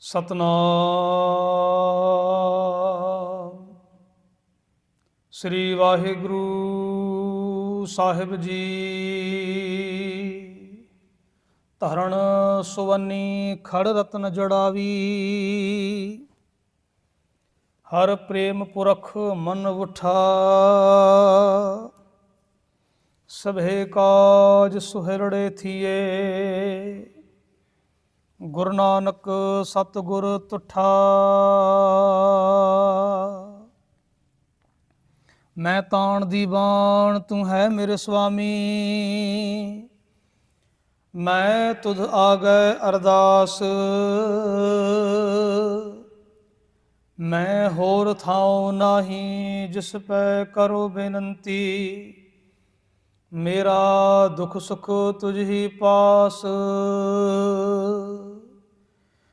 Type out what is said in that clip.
ਸਤਨਾਮ। ਸ੍ਰੀ ਵਾਹਿਗੁਰੂ ਸਾਹਿਬ ਜੀ। ਧਰਣ ਸੁਵੰਨੀ, ਖੜ ਰਤਨ ਜੜਾਵੀ। ਹਰ ਪ੍ਰੇਮ ਪੁਰਖ ਮਨ ਉਠਾ। ਸਭੇ ਕਾਜ ਸੁਹਿਰੜੇ ਥੀਏ। ਗੁਰੂ ਨਾਨਕ ਸਤਿਗੁਰ ਤੁਠਾ। ਮੈਂ ਤਾਣ ਦੀ ਬਾਣ, ਤੂੰ ਹੈ ਮੇਰੇ ਸੁਆਮੀ। ਮੈਂ ਤੁਧ ਆਗੈ ਅਰਦਾਸ। ਮੈਂ ਹੋਰ ਥਾਉ ਨਾਹੀ, ਜਿਸ ਪੈ ਕਰੋ ਬੇਨਤੀ। ਮੇਰਾ ਦੁਖ ਸੁਖ ਤੁਝ ਹੀ ਪਾਸ।